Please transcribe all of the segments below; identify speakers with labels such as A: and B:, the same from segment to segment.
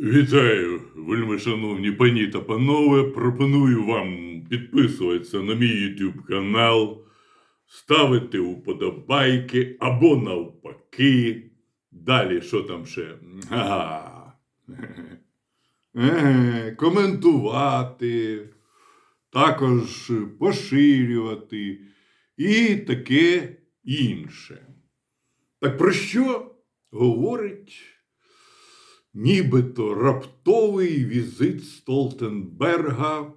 A: Вітаю, вельми шановні пані та панове. Пропоную вам підписуватися на мій YouTube канал, ставити уподобайки або навпаки. Далі, що там ще? Ага. Коментувати, також поширювати і таке інше. Так про що говорить? Нібито раптовий візит Столтенберга,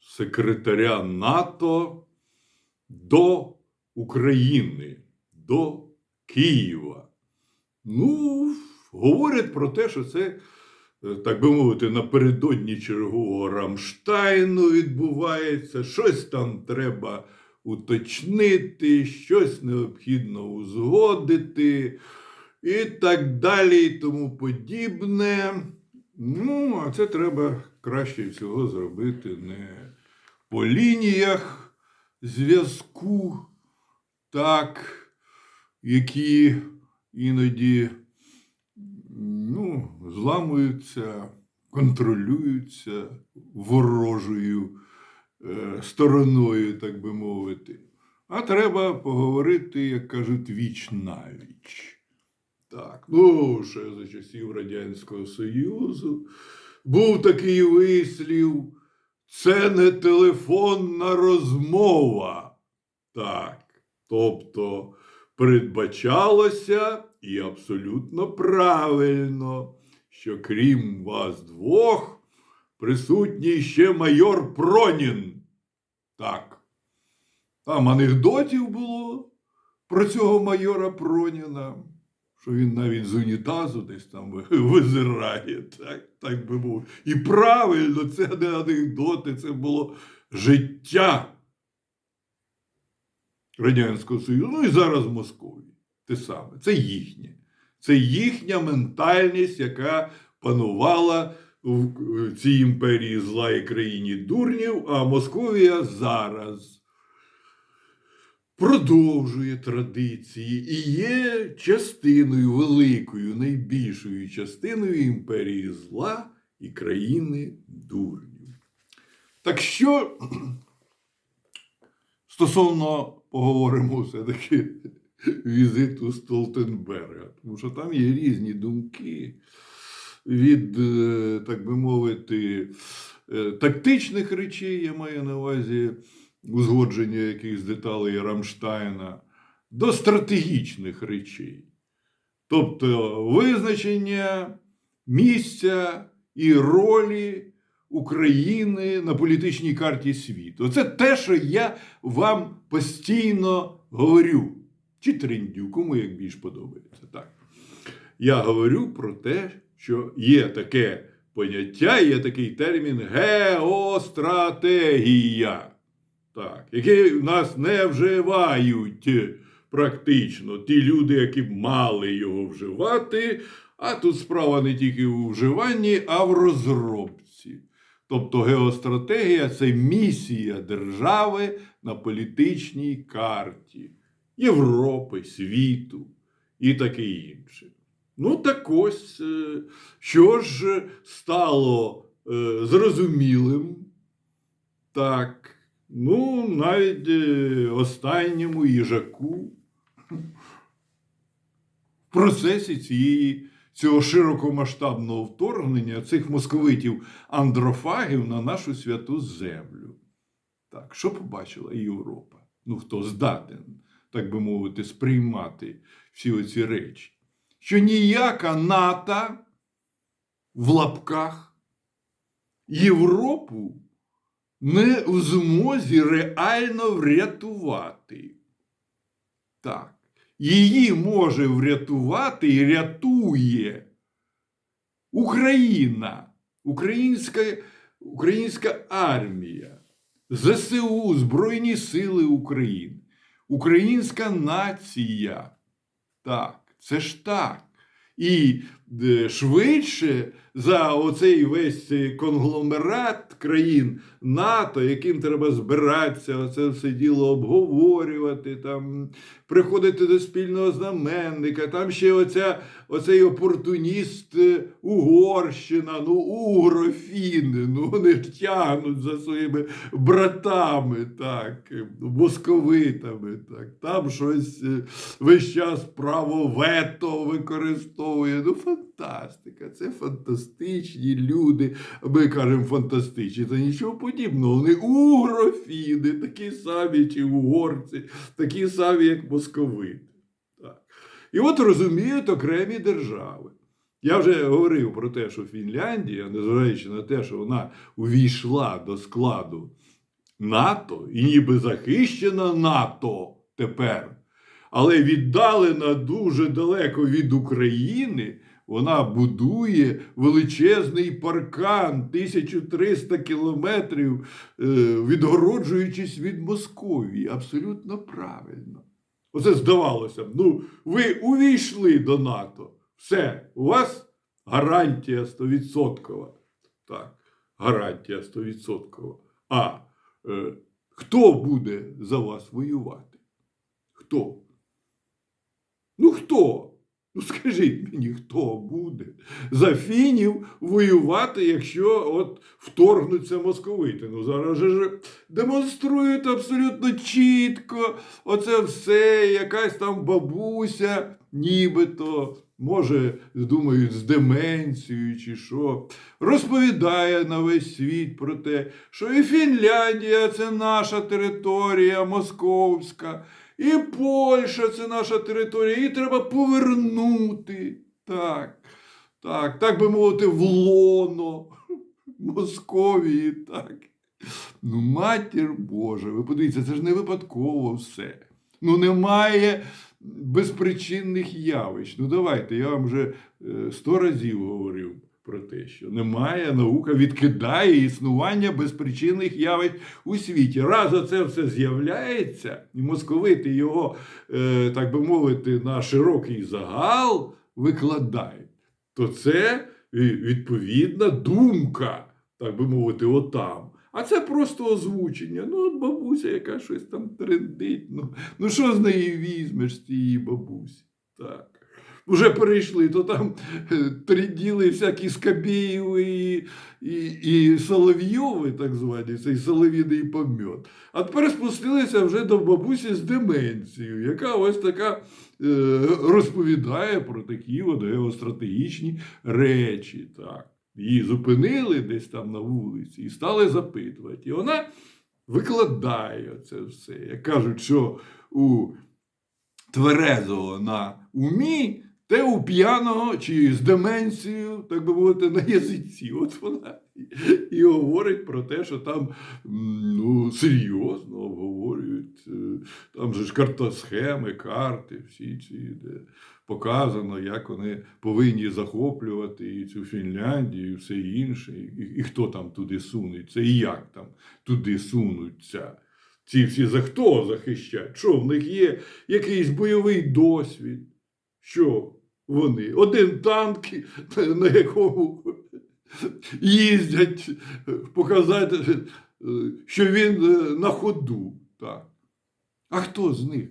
A: секретаря НАТО, до України, до Києва. Ну, говорять про те, що це, е, так би мовити, напередодні чергового Рамштайну відбувається, щось там треба уточнити, щось необхідно узгодити і так далі, і тому подібне. Ну, а це треба краще всього зробити не по лініях зв'язку, так, які іноді ну, зламуються, контролюються ворожою е, стороною, так би мовити. А треба поговорити, як кажуть, віч навіч. Так, ну, ще за часів Радянського Союзу був такий вислів. Це не телефонна розмова. Так. Тобто передбачалося і абсолютно правильно, що крім вас двох, присутній ще майор Пронін. Так. Там анекдотів було про цього майора Проніна що він навіть з унітазу десь там визирає, так, так би мовити. І правильно, це не анекдоти, це було життя Радянського Союзу. Ну і зараз в Московії. Те саме. Це їхнє. Це їхня ментальність, яка панувала в цій імперії зла і країні дурнів, а Московія зараз продовжує традиції і є частиною великою, найбільшою частиною імперії зла і країни дурнів. Так що стосовно поговоримо все-таки візиту Столтенберга, тому що там є різні думки від, е, так би мовити, е, тактичних речей, я маю на увазі узгодження якихось деталей Рамштайна до стратегічних речей. Тобто визначення місця і ролі України на політичній карті світу. Це те, що я вам постійно говорю. Чи трендю, кому як більш подобається. Так. Я говорю про те, що є таке поняття, є такий термін геостратегія так, які в нас не вживають практично ті люди, які б мали його вживати. А тут справа не тільки у вживанні, а в розробці. Тобто геостратегія це місія держави на політичній карті Європи, світу і таке інше. Ну, так ось, е, що ж стало е, зрозумілим, так. Ну, навіть е, останньому їжаку в процесі цієї, цього широкомасштабного вторгнення цих московитів андрофагів на нашу святу землю. Так, що побачила Європа? Ну, хто здатен, так би мовити, сприймати всі оці речі? Що ніяка НАТО в лапках Європу не в змозі реально врятувати. Так. Її може врятувати і рятує Україна, українська, українська армія, ЗСУ, Збройні Сили України, українська нація. Так, це ж так. І швидше за оцей весь конгломерат країн НАТО, яким треба збиратися, оце все діло обговорювати, там, приходити до спільного знаменника, там ще оця, оцей опортуніст е, Угорщина, ну, угрофіни, ну вони тягнуть за своїми братами, так, е, московитами, так, там щось е, весь час право вето використовує. Ну, фантастика, це фантастичні люди. Ми кажемо фантастичні, це нічого подібного. Вони угрофіни, такі самі, чи угорці, такі самі, як московити. Так. І от розуміють окремі держави. Я вже говорив про те, що Фінляндія, незважаючи на те, що вона увійшла до складу НАТО і ніби захищена НАТО тепер, але віддалена дуже далеко від України, вона будує величезний паркан 1300 кілометрів, е, відгороджуючись від Московії. Абсолютно правильно. Оце здавалося б. Ну, ви увійшли до НАТО. Все, у вас гарантія 100%. Так, гарантія 100%. А е, хто буде за вас воювати? Хто? Ну хто? Ну скажіть мені, хто буде за фінів воювати, якщо от вторгнуться московити? Ну зараз же демонструють абсолютно чітко оце все, якась там бабуся, нібито, може, думають, з деменцією чи що, розповідає на весь світ про те, що і Фінляндія це наша територія московська. І Польща це наша територія, її треба повернути. Так, так, так би мовити, в лоно Московії. так. Ну, матір Божа, ви подивіться, це ж не випадково все. Ну, немає безпричинних явищ. Ну, давайте, я вам вже е, сто разів говорив про те, що немає, наука відкидає існування безпричинних явищ у світі. Раз це все з'являється, і московити його, е, так би мовити, на широкий загал викладають, то це відповідна думка, так би мовити, отам. А це просто озвучення. Ну, от бабуся, яка щось там трендить. Ну, ну що з неї візьмеш з цієї бабусі? Так. Вже перейшли, то там е, триділи всякі Скабєєви і, і, і Соловйови, так звані, цей солов'їний помьот. А тепер спустилися вже до бабусі з деменцією, яка ось така е, розповідає про такі от геостратегічні речі. Так. Її зупинили десь там на вулиці і стали запитувати. І вона викладає це все. Як кажуть, що у тверезого на умі, те у п'яного чи з деменцією, так би мовити, на язиці. От вона і, говорить про те, що там ну, серйозно обговорюють. е, Там же ж картосхеми, карти, всі ці, де показано, як вони повинні захоплювати і цю Фінляндію, і все інше, і, і хто там туди сунеться, і як там туди сунуться. Ці всі за хто захищають? Що в них є якийсь бойовий досвід? Що вони? Один танк, на якому їздять, показати, що він е, на ходу. Так. А хто з них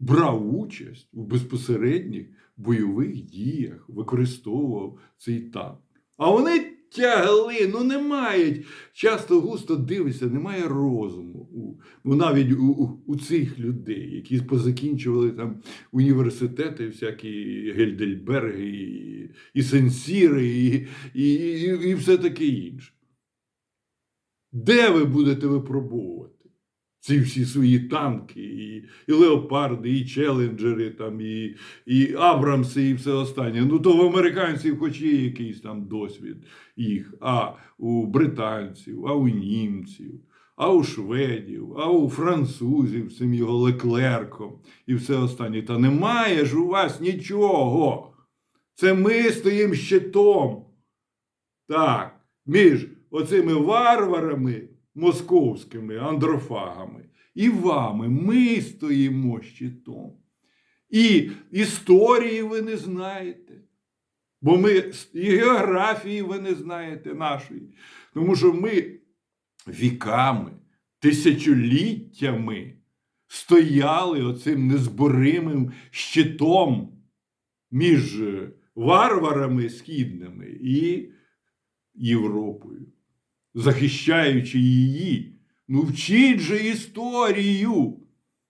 A: брав участь у безпосередніх бойових діях, використовував цей танк? А вони тягли, ну не мають. Часто густо дивишся, немає розуму. У, ну, навіть у, у, у цих людей, які позакінчували там університети, всякі Гельдельберги, і, і Сенсіри, і, і, і, і все таке інше. Де ви будете випробовувати? Ці всі свої танки, і, і леопарди, і челенджери, там, і, і Абрамси, і все останнє. Ну, то в американців хоч є якийсь там досвід їх, а у британців, а у німців, а у шведів, а у французів цим його леклерком і все останнє. Та немає ж у вас нічого. Це ми стоїмо щитом. Так, між оцими варварами московськими андрофагами і вами ми стоїмо щитом. І історії ви не знаєте. Бо ми і географії ви не знаєте нашої. Тому що ми віками, тисячоліттями стояли оцим незборимим щитом між варварами східними і Європою, захищаючи її. Ну, вчіть же історію.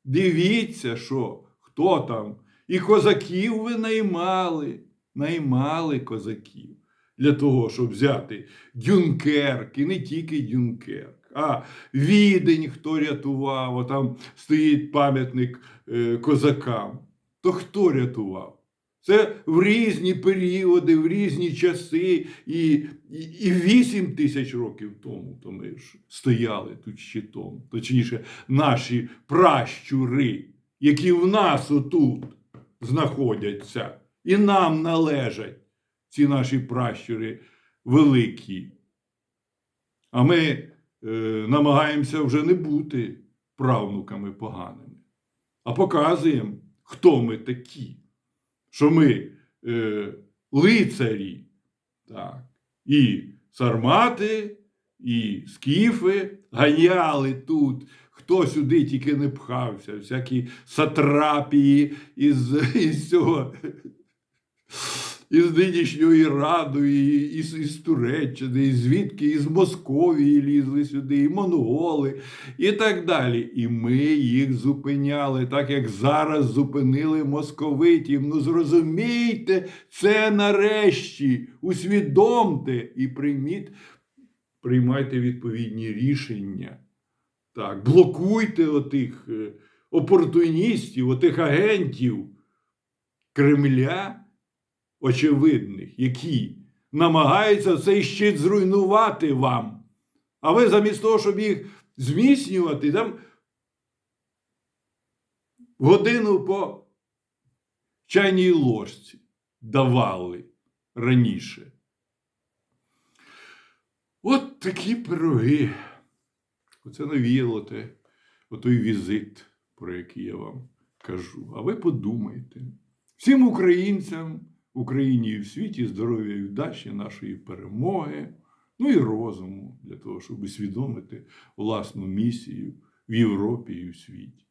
A: Дивіться, що хто там. І козаків ви наймали, наймали козаків для того, щоб взяти Дюнкерк, і не тільки Дюнкерк, а Відень, хто рятував, О, там стоїть пам'ятник е, козакам. То хто рятував? Це в різні періоди, в різні часи, і, і, 8 тисяч років тому то ми ж стояли тут щитом. Точніше, наші пращури, які в нас отут знаходяться, і нам належать ці наші пращури великі. А ми е, намагаємося вже не бути правнуками поганими, а показуємо, хто ми такі що ми е, лицарі, так, і сармати, і скіфи ганяли тут. Хто сюди тільки не пхався, всякі сатрапії із, із цього. Із нинішнього Ірану, і, із, із Туреччини, і звідки, із Московії лізли сюди, і монголи, і так далі. І ми їх зупиняли, так як зараз зупинили московитів. Ну зрозумійте це нарешті, усвідомте і прийміть, приймайте відповідні рішення. Так, блокуйте отих е, опортуністів, отих агентів Кремля очевидних, які намагаються цей щит зруйнувати вам. А ви замість того, щоб їх зміцнювати, там годину по чайній ложці давали раніше. От такі пироги. Оце навіяло те, отой візит, про який я вам кажу. А ви подумайте. Всім українцям Україні і в світі здоров'я і вдачі нашої перемоги, ну і розуму для того, щоб усвідомити власну місію в Європі і в світі.